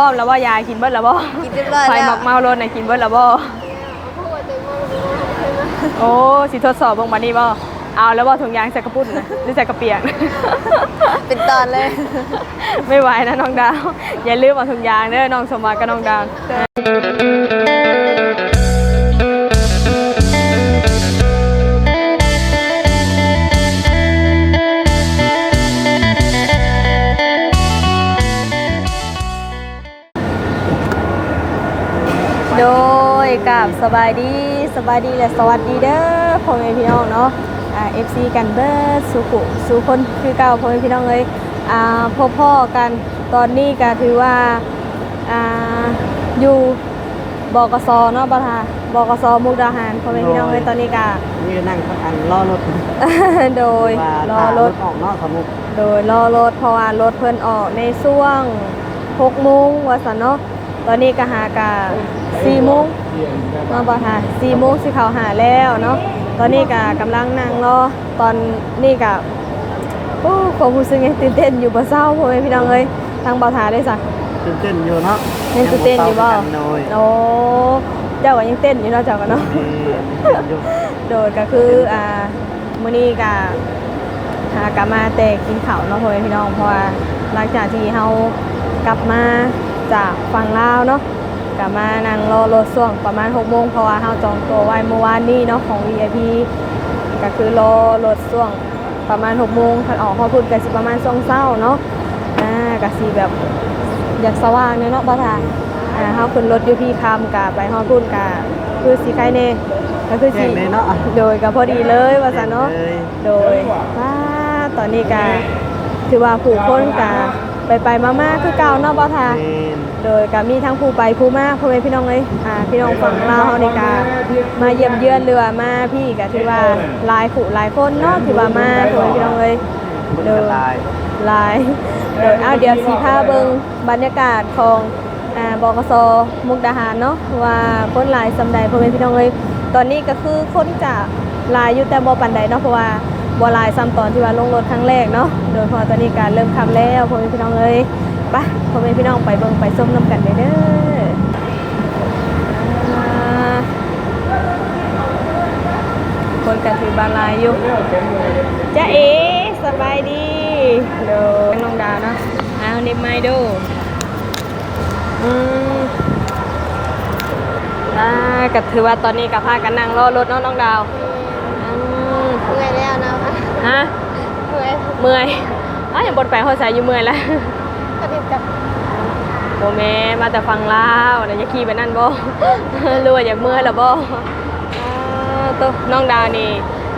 ร้อมแล้วบ่ยายกินเบิดแล้วบ่กินเรียบร้อยไฟแล้วหมักเมารถน่ะกินเบิดแล้วบ่โอ้สิทดสอบเบิ่งบัดนี้บ่เอาแล้วบ่ถุงยางใส่กระปุ้นน่ะหรือใส่กระเปียก เป็นตอนเลย ไม่ไหวนะน้องดาว อย่าลืมเอาถุงยางเด้อน้องสมบัติกับน้องดาว สบายดีสบายดีและสวัสดีเด้อพ่อแม่พี่น้องเนาะอ่า FC กันเบิดสุขุสุคนคือเก่าพ่อแม่พี่น้องเลยอ่าพ่อพ่อๆกันตอนนี้ก็ถือว่าอ่าอยู่บกสเนาะประธานบกสมุกดาหารพ่อแม่พี่น้องเลยตอนนี้ก็นี่นั่งพักอันรอรถโดยว่ารอรถออกนอกสมุกโดยรอรถเพราะว่ารถเพิ่นออกในช่วง6โมงว่าซั่นเนาะ ตอนนี้ก็หากะ4โมงเนาะบ่ค่ะสี่โมงสิเขาหาแล้วเนาะตอนนี้ก็กำลังนั่งรอตอนนี้ก็โอ้ความรู้สึกยังตื่นเต้นอยู่บ่เศร้าพ่อแม่พี่น้องเอ้ยทางบ่าวถาได้ซะตื่นเต้นอยู่เนาะยังตื่นเต้นอยู่บ่งเต้ากันโดยโอ้เจ้าก็ยังเต้นอยู่เนาะเจ้าก็เนาะเต้นอยู่โดยก็คืออ่ามื้อนี้ก็หากลับมาแต่กินข้าวเนาะพ่อแม่พี่น้องเพราะว่าหลังจากที่เฮากลับมา จากฝั่งลาวเนาะกลับมานั่งรอรถช่วงประมาณ6โมงเพราะว่าเฮาจองตัวไว้เมื่อวานนี้เนาะของ VIP ก็คือรอรถช่วงประมาณ6โมงคันออกฮอดพุ่นก็สิประมาณช่วงเช้าเนาะอ่าก็สิแบบอยากสว่างเนี่ยเนาะบ่ทาอ่าเฮาขึ้นรถอยู่พี่คำก็ไปฮอดพุ่นก็คือสิใครแน่ก็คือแจ้สิงเลยเนาะโดยก็พอดีเลยว่าซะเนาะแจ้งเลยโดยว่าตอนนี้ก็ถือว่าผู้คนก็ไปไปๆมาๆคือเก่าเนาะบ่ทาแม่น โดยก็มีทั้งผู้ไปผู้มาพ่อแม่พี่น้องเอ้ยอ่าพี่น้องฝั่งลาวเฮานี่ก็มาเยี่ยมเยือนหรือมาพี่ก็ถือว่าหลายผู้หลายคนเนาะที่ว่ามาพ่อแม่พี่น้องเอ้ยโดยระลายหลายโดยเอาเดี๋ยวสิพาเบิงบรรยากาศของอ่าบกสมุกดาหารเนาะว่าคนหลายสำใดพ่อแม่พี่น้องเอ้ยตอนนี้ก็คือคนจะลายอยู่แต่บ่ปานใดเนาะเพราะว่าบ่ลายซ้ำตอนที่ว่าลงรถครั้งแรกเนาะ โดยพอตอนนี้การเริ่มคํแล้วพ่อแม่พี่น้องเอ้ย ไปพ่อแม่พี่น้องไปเบิ่งไปส้มน้ำกันเด้อเด้ออ่าคนกันถือบาลายอยู่จ้าเอ๋สบายดีเดี๋ยวน้องดาวเนาะเอานิบไม้ดูอืมอ่าก็ถือว่าตอนนี้กับพากันนั่งรอรถเนาะน้องดาวอืมเมื่อยแล้วนะฮะเมื่อยเมื่อยอ้าวอย่างบนไปหัวสายอยู่เมื่อยแล้ว ก็ดีกับโบแม่มาแต่ฟังลาวเดี๋ยวจะขี่ไปนั่นบ่ รู้ว่าอยากเมื่อยแล้วบ่อ่าตัวน้องดาวนี่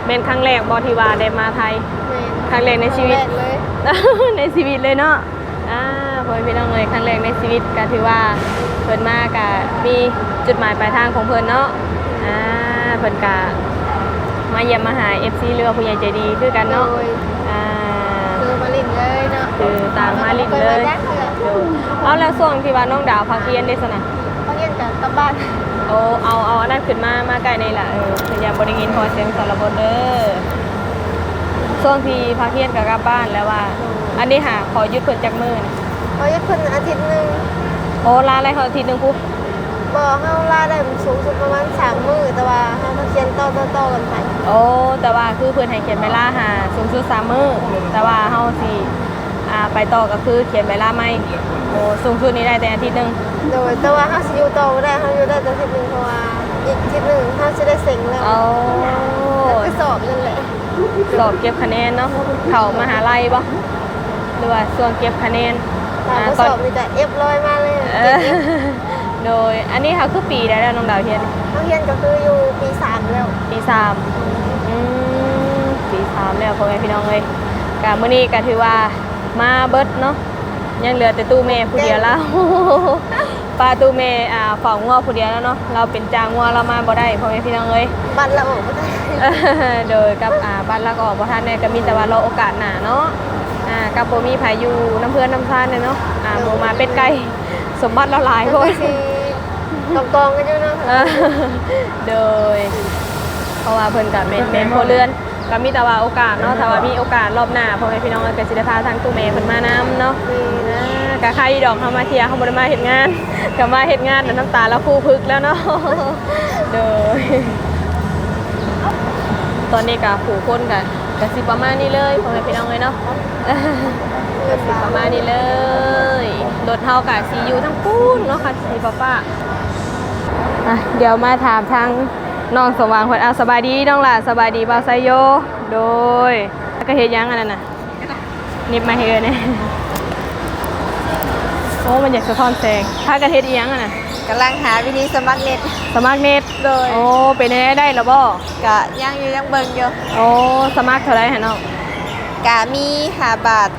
เป็นครั้งแรกบ่ที่ว่าได้มาไทยครั้งแรกในชีวิต ครั้งแรกเลย ในชีวิตเลยเนาะ อ่าพ่อแม่พี่น้องเลยครั้งแรกในชีวิตก็ถือว่าเพิ่นมากกะมีจุดหมายปลายทางของเพิ่นเนาะ อ่าเพิ่นกะมาเยี่ยมมาหา FC เรือผู้ใหญ่ใจดีคือกันเนาะ โดย อ่า คือมาลินเลยเนาะ คือตามมาลิ้นเลยคมาจ้างเถื่อดูเอาแล้วช่วงที่ว่าน้องดาวพักเรียนได้สนะเขาเรียนกับกลับบ้านโอ้เอาเอาอันนั้นขึ้นมามาใกล้ในล่ะเออพยายามบ่ได้ยินพอเสียงสารบนเด้อช่วงที่พักเรียนก็กลับบ้านแล้วว่า อันนี้หาขอหยุดเพิ่นจักมื้อนะเขาจะคนอาทิตย์หนึ่งโอ้ลาอะไรเขาอาทีหนึงปุ๊บบอกเฮาล่าได้สูงสุดประมาณสามมื้อแต่ว่าเฮาต้องเขียนต่อต่อต่อกันไปโอ้แต่ว่าคือเพื่อนให้เขียนใบลาหาสูงสุดสามมือแต่ว่าเฮาสิ อ่าไปต่อก็คือเขียนใบลาไม่โอ้สูงสุดนี้ได้แต่อาทิตย์หนึงโดยแต่ว่าเฮาสิอยู่ต่อบ่ได้เฮาอยู่ได้แต่อาทิตย์หนึงเพราะว่าอีกอาทิตย์หนึงเฮาสิได้เซ็งแล้วเอาแล้วก็สอบนั่นแหละสอบเก็บคะแนนเนาะเข้ามหาลัยบ่หรือว่าส่วนเก็บคะแนนตอนอ่าก็ตสอนอบมีแต่ F ร้อยมาเลยเออโดยอันนี้เขาคือปีได้แล้วน้องดาวเฮียนเฮาเรียนก็คืออยู่ปีสามแล้ว ปีสาม อืมปีสามแล้วพ่อแม่พี่น้องเลยกะมื้อนี้ก็ถือว่า มาเบิดเนาะยังเหลือแต่ตู้แม่ผู้เดียวแล้วป้าตู้แม่อ่าเฝ้างัวผู้เดียวแล้วเนาะเราเป็นจางงัวเรามาบ่ได้พ่อแม่พี่น้องเอ้ยบัตรละออกบ่ได้โดยกับอ่าบ้านละก็ออกบ่ทันเนี่ยก็มีแต่ว่ารอโอกาสหน้าเนาะอ่ากับบ่มีไผอยู่น้ำเพื่อนน้ำทานเนี่ยเนาะอ่าหมู่มาเป็ดไก่สมบัติเราหลายคนสิกองกองๆกันอยู่เนาะอ่าโดยเพราะว่าเพิ่นกับเป็นเป็นพลเรือน ก็มีแต่ว่าโอกาสเนาะถ้าว่ามีโอกาสรอบหน้าพ่อแม่พี่น้องก็สิได้พาทางตู้แม่เพิ่นมานำเนาะมีนะกะใครดอกเขามาเที่ยวเขาบ่ได้มาเฮ็ดงานก็มาเฮ็ดงานแล้วน้ำตาแล้วคู่พึกแล้วเนาะเด้อตอนนี้กะผู้คนกะกะสิประมาณนี้เลยพ่อแม่พี่น้องเลยเนาะเงินสิบาปทระมาณนี้เลยรถเฮากะสิอยู่ทั้งปูนเนาะค่ะสิป้าป้าอะเดี๋ยวมาถามทาง น้องสว่างเพิ่นเอาสบายดีน้องหล่ะสบายดีบ่าวไซโย โดยแล้วก็เฮ็ดหยังอันนั้นน่ะนิบมาเฮ็ดเนี่ยโอ้มันอยากสะท้อนแสงถ้ากระเทศอีหยังอะนะกำลังหาวิธีสมัครเน็ตสมัครเน็ตโดยโอ้เป็นได้ได้แล้วบ่กะย่างอยู่ยังเบิ่งอยู่โอ้สมัครเท่าไหร่ฮะน้องกะมี5บาท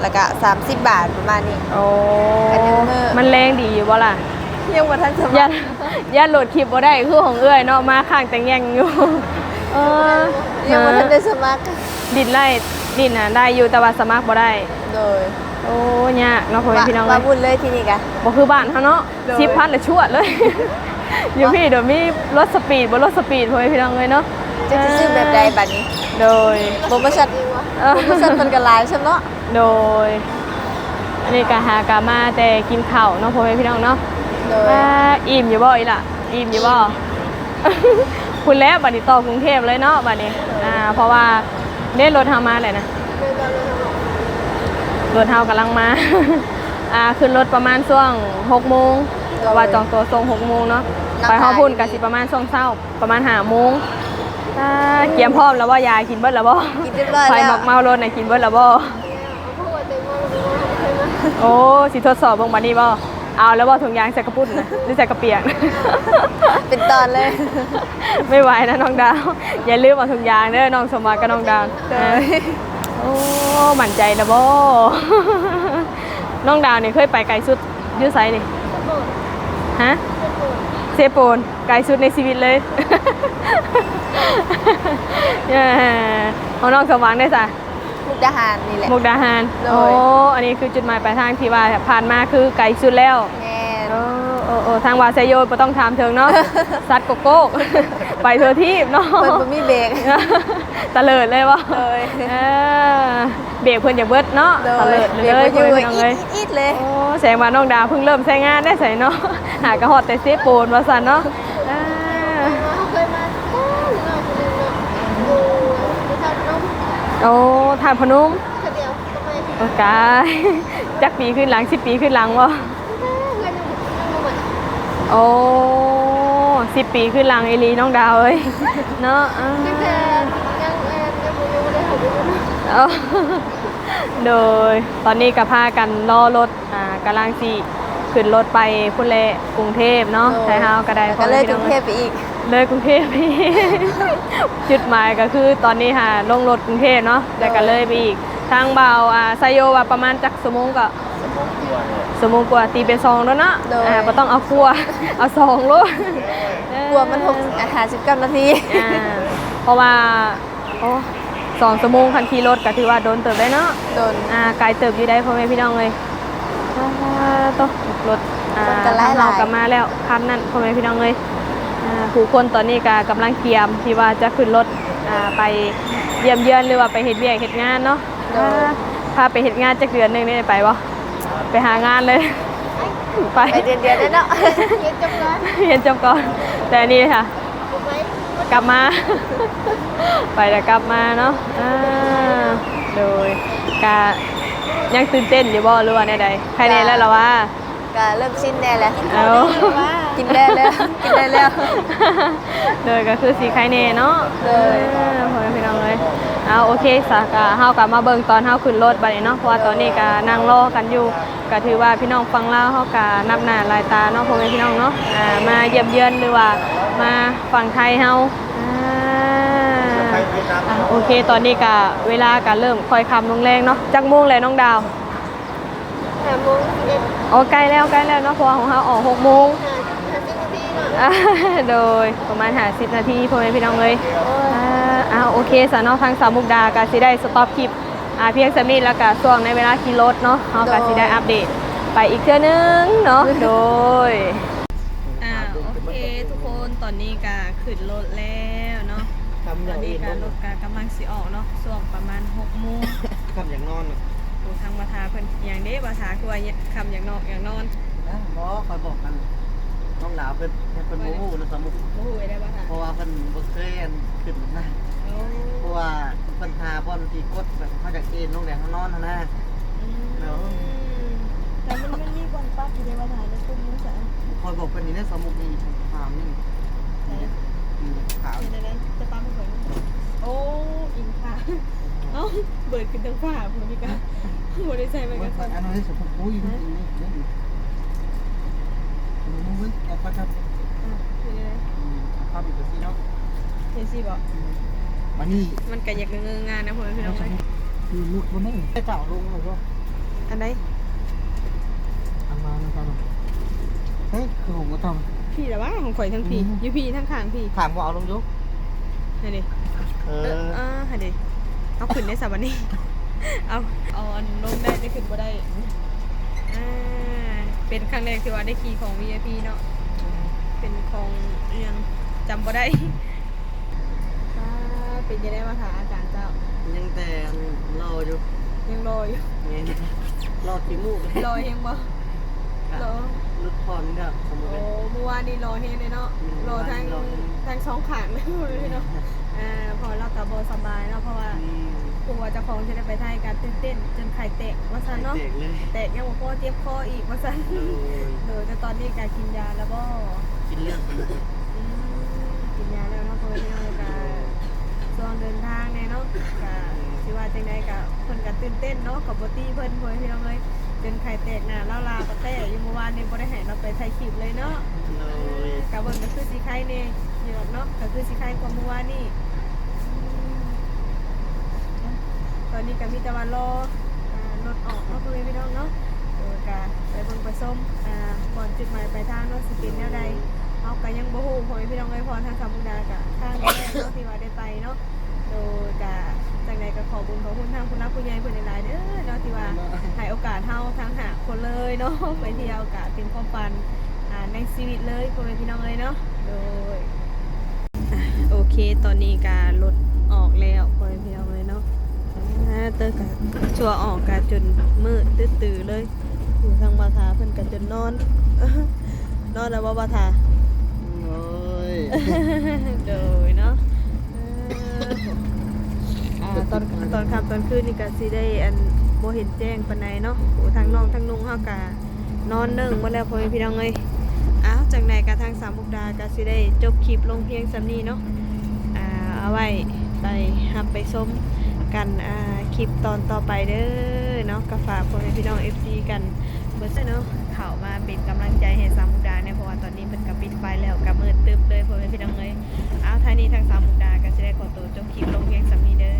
แล้วก็30บาทประมาณนี้โอ้อันหนึ่งมื้อมันแรงดีอยู่บ่ล่ะ ยังบ่ทันสมัยัคนรยันโหลดคลิปบ่ได้คือของเอื้อยเนาะมาข้างแต่งแย่งอยู่เออยังบ่ทันได้สมัครดินไล่ดินน่ะได้อยู่แต่ว่าสมัครบ่ได้โดยโอ้ยากเนาะพ่อแม่พี่น้องมาเอ้ยบุญเลยที่นี่กะบ่คือบ้านเขาเนาะโดยสิบพันละชวดเลยอยู่พี่เดี๋ยวมีรถสปีดบ่รถสปีดพ่อแม่พี่น้องเลยเนาะจะสิซื้อแบบใดบัดนี้ โดยโปรโมชั่นเออโปรโมชั่นมันก็หลายใช่เนาะโดยอันนี้ก็หากามาแต่กินข้าวเนาะพ่อแม่พี่น้องเนาะ โดยว่าอิ่มอยู่บ่อีหล่ะ อิ่มอยู่บ่คุณแล้วบัดนี้ต่อกรุงเทพเลยเนาะบัดนี้อ่าเพราะว่าเล่นรถเฮามาเลยนะรถเฮากำลังมาอ่าขึ้นรถประมาณช่วง6โมงเพราะว่าจองตัวส่ง6โมงเนาะไปเฮาพุ่นก็สิประมาณช่วงเช้าประมาณ5โมงอ่าเกียมพร้อมแล้วบ่ยายกินเบิดแล้วบ่กินเรียบร้อยไฟแล้วหมักเมารถน่ะกินเบิดแล้วบ่โอ้สิทดสอบเบิ่งบัดนี้บ่ เอาแล้วบ่ถุงยางใส่กระปุ้นนะหรือใส่กระเปียกเป็นตอนเลย ไม่ไหวนะน้องดาว อย่าลืมเอาถุงยางเด้อน้องสมบัติกับน้องดาวเด้อโอ้หมั่นใจแล้วบ่น้องดาวนี่เคยไปไกลสุดอยูไซนี่ฮะเซโปนไกลสุดในชีวิตเลยเย้เอาน้องสมหวังได้จ้ะ มุกดาหารนี่แหละ มุกดาหารโดยโอ้อันนี้คือจุดหมายปลายทางที่ว่าผ่านมาคือไกลสุดแล้วแม่น โอ้โอ้โอ้ทางวาเซโยบ่ต้องถามเถิงเนาะ ซัดโกโก้ไปเธอทีบเนาะ เพิ่นบ่มีเบรก ตะเลิดเลยวะเลยเออเบรกเพิ่นอย่าเบิดเนาะตะเลิดเลยเบรกบ่เพิ่นอยู่พี่น้องเลยอีดๆเลย โอ้แสงมาน้องดาวเพิ่งเริ่มใช้งานได้ใส่เนาะ หากระหอดแต่เซฟโปนว่าซั่นเนาะอ่า เคยมาต้นเราคนนึงเนาะอยู่ที่ทางน้อง โอ้ทานพนมคนเดียวทำไมโอ้กายจักปีขึ้นหลัง10ปีขึ้นหลังบ่เงินยังยังหมดโอ้สิบปีขึ้นหลังไอหลีน้องดาวเอ้ยเนาะอ่าตั้งแต่ยังเอ่อยังบ่ยังบ่ได้หาดูนะเอาโดยตอนนี้ก็พากันรอรถอ่ากำลังสิขึ้นรถไปพุ่นแหละกรุงเทพเนาะโดยใช่เฮาก็ได้ก็เลยพ่กอรุงแม่เทพี่น้องพไปอีก เลยกรุงเทพพี่จุดหมายก็คือตอนนี้ค่ะลงรถกรุงเทพเนาะแล้วก็เลยไปอีก ทางเบาอ่าไซโยว่าประมาณจักสมงก็สมงกว่าตีเป็นซองแล้วเนาะโดย อ่าบ่ต้องเอากลัว เอาซองโลดกลัวมันหกอาหาร19นาทีอ่าเพราะว่าโอ้สองชั่วโมงคันขี่รถก็ถือว่าโดนเติบได้เนาะ โดน อ่าไกลเติบอยู่ได้พ่อแม่พี่น้องเลยอ่าตกรถอ่าคนก็หลายๆทางเรากลับมาแล้วคันนั้นพ่อแม่พี่น้องเลยอ่า ผู้คนตอนนี้ก็กำลังเตรียมที่ว่าจะขึ้นรถอ่าไปเยี่ยมเยือนหรือว่าไปเฮ็ดเวียกเฮ็ดงานเนาะอ่าพาไปเฮ็ดงานจักเดือนหนึงนี่ได้ไปบ่ไปหางานเลยไปไปเดือนเดือนๆแล้วเนาะเย็นจังเลยเรียนจบก่อน แต่อันนี่ค่ะ กลับมา ไปแล้วกลับมาเนาะอ่าโดยกะยังตื่นเต้นอยู่บ่หรือว่าใดๆใครในแล้วเหรอวะก็เริ่มชินแน่แล้วเอา กินได้แล้วกินได้แล้ว โดยก็คือสีไข่เน่เนาะเลยออพอพี่น้องเลยเอาโอเคสากะเฮากลับมาเบิ่งตอนเฮาขึ้นรถบัดนี้เนาะเพราะว่าตอนนี้ก็นั่งรอกันอยู่ก็ถือว่าพี่น้องฟังลาวเฮาก็นับหน้าหลายตาเนาะพ่อแม่พี่น้องเนาะอ่ามาเยี่ยมเยือนหรือว่ามาฝั่งไทยเฮาอ่า อะโอเค ตอนนี้ก็เวลาก็เริ่มค่อยค่ำลงแรงเนาะจักโมงเลยน้องดาว หาโมงสิบเอ็ดอ๋อใกล้แล้วใกล้แล้วเนาะเพราะว่าของเฮาออก6โมง โดยประมาณหาสิบนาทีพ่อแม่พี่น้องเลยอ่าอ้าวโอเคสาวนอกทางสาวมุกดาก็สิได้สต็อปคลิปอ่าเพียงสมิธแล้วก็ช่วงในเวลาขี่รถเนาะเขาก็สิได้อัปเดตไปอีกเทื่อนึงเนาะโดยอ่าโอเคทุกคนตอนนี้ก็ขึ้นรถแล้วเนาะทำอตอย่างนนี้อื่นก็บ้างรถก็กำลังสิออกเนาะช่วงประมาณ6โมงทำอย่างนอนน่ะผู้ทางมาทาเพิ่นอย่างเด้ภาษาคือว่าคำอย่างนอกอย่างนอนนะบ่คอยบอกกัน น้องหลาวเพิ่นให้เพิ่นบ่ฮู้นะสมุกบ่ฮู้ได้ภาษาเพราะว่าเพิ่นบ่เคยอันขึ้นนะโอ้เพราะว่าเพิ่นหาบ่อนที่กดแบบเขาจากเอ็นน้องแดงเขานอนหั่นนะเนาะแต่มันมันมีบอลปั๊บอยู่ในภาษาในกลุ่มนี้สะคอยบอกเพิ่นนี่นะสมุกนี่ถามนี่ไหนอืมถามเดี๋ยวๆจะปั๊มให้เพิ่นโอ้อิงค่ะเอ้าเบิดขึ้นทางฟ้าพุ่นนี่ก็บ่ได้ใส่ไว้ว่ากันคก่ออยนอันนั้นสมุกอุ้ยนี่นี่นี่ มึงมึงเอาไปครับอะเป็นยังไงอืมเข้าไปดูสิเนาะเห็นสิบ่มานี่มันก็อยากเงื้องานนะพ่อแม่พี่น้องเอ้ยคือลูกคนนี้ให้เจ้าลงเลยก็อันใดทำมานะจ๊ะเฮ้ยคือผมก็ทพี่ละว่าของข่อยทั้งพี่อืมอยู่พี่ทั้งข้างพี่ำถามว่าเอาลงยุกนั่นดิเอเออออ่าหั่นดิเอาขึ้นได้สับวันนี้ เอาเอาอันลงได้ได้ขึ้นบ่ได้อ่าเป็นครั้งแรกที่ว่าได้ขี่ของ VIP เนาะ เป็นของเอียงจำบ่ได้อ่าเป็นยังไงมาถามอาจารย์เจ้า ยังแต่รออยู่ยังรออยู่ไงรอที่มูกรอเฮงบ่รอลุดพรเนี่ยสมมติโอ้เมื่อวานนี้รอเฮงเลยเนาะอืมรอทั้งรอเฮงทั้งสองขางเลยเนาะอ่าพอเรากับบสบายเนาะเพราะว่าอืมกลัวเจ้าของจะได้ไปไทยการตื่นเต้นจนไข่แตกว่าซันเนาะเด็กเลยแตกยังบอกว่าเจ็บคออีกว่าซันโดยเออแต่ตอนนี้การกินยาแล้วก็ กินเรื่องสนุกอืมกินยาแล้วเนาะเพราะว่าที่เราจะช่วงเดินทางเนี่ยเนาะก็สิว่าจังไดก็เพิ่นก็ตื่นเต้นเนาะกับบตี้เพิ่นเพิ่นที่เราเลยจนไข่แตกหน้าเล่าลาก็แตกอยู่เมื่อวานนี้บ่ได้ให้เราไปถ่ายคลิปเลยเนาะโดยกะเบิ่งก็คือสิไข่เนี่ยนี่หรอกเนาะก็คือสิไข่กว่าเมื่อวานนี่ตอนนี้ก็มีแต่ว่ารอรถออกเนาะพ่อแม่พี่น้องเนาะเออก็ไปเบิ่งไปส้ม จุดหมายปลายทางเนาะสิเป็นแนวใดเอาก็ยังบ่ฮู้พ่อแม่พี่น้องเอ้ยพอทางสามมุกดาก็ทางแรกเนาะที่ว่าได้ไปเนาะโดยก็จังใดก็ขอบุญขอบคุณทางคุณนักคุณยายเพิ่นหลายๆเด้อเนาะที่ว่าให้โอกาสเฮาทั้งหาคนเลยเนาะไปเที่ยวกะเป็นความฝันอ่าในชีวิตเลยพ่อแม่พี่น้องเลยเนาะโดยอะโอเคตอนนี้การรถออกแล้วพ่อแม่พี่น้องเลยเนาะอ่าเตอร์กะชัวออกกะจนมืดตื้อๆเลย อยู่ทางบาทาเพิ่นกะจนนอน นอนแล้วบ่บาทาโอ้ยโดยเนาะเอออ่าตอนตอนค่ำตอนคืนนี่ก็สิได้อันบ่เห็นแจ้งปานใดเนาะโอ้ทางน้องทางนุ่งเฮากะนอนหนึ่งบ่แล้วพ่อแม่พี่น้องเอ้ยอ้าวจังไดก็ทางสามมุกดาก็สิได้จบคลิปลงเพียงส่ำนี้เนาะอ่าเอาไว้ไปรับไปชมกันอ่าคลิปตอนต่อไปเด้อ เนาะก็ฝากคนพี่น้องเอฟซีกันเบิร์ดเนาะเข่ามาปิดกำลังใจให้สามมุดาเนี่ยเพราะว่าตอนนี้เป็นกับปิดไฟแล้วกับมือตึบเลยคนพี่น้องเลยเอาท่านี้ทางสามมุดาก็จะได้ขอตัวจบคลิปลงเพียงสามีเด้อ